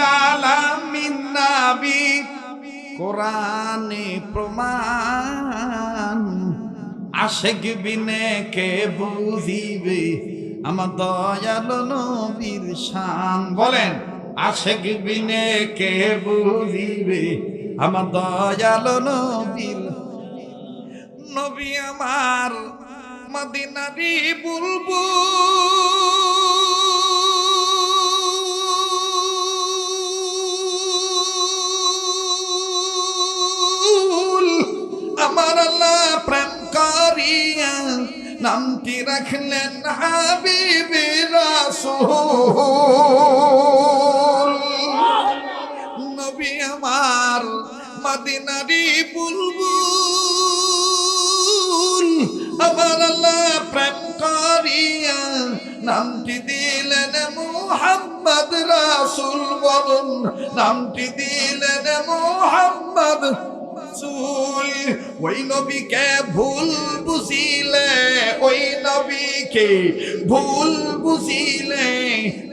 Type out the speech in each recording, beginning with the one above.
আলামিন নাবি। কোরআনে প্রমাণ। আশেক বিনে কে বুঝিবে? আমার দয়াল নবীর শান। বলেন, আশেক বিনে কে বুঝিবে? আমার দয়াল নবীর নবী আমার মদিনারি বুলবুল। নামটি রাখলেন হাবিবি রাসূল। নবী আমার মদিনারি বুলবুল। আমার আল্লাহ প্রেম করিয়া নামটি দিলেন মোহাম্মদ রাসূল বলুন, নামটি দিলেন মোহাম্মদ রাসূল। ওই নবীকে ভুল ওই নবীকে ভুল বুঝিলে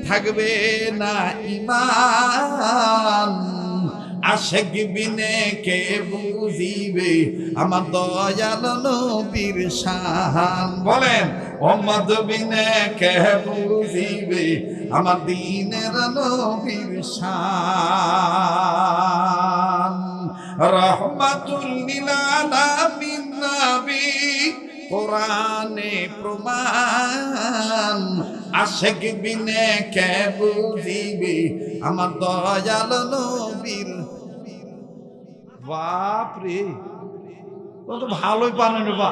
থাকবে না ইমান। আশেক বিনে কে বুঝিবে? আমার দয়াল নবীর শান। বলেন ওমদ বিনে কে বুঝিবে? আমার দিনের নবীর শান। রহমাতুল আলামিন নবী কোরআনে প্রমাণ। আশেক বিনে কে বুঝিবি? আমার দয়াল নবীর। বাপ রে ও তো ভালোই পানেন বা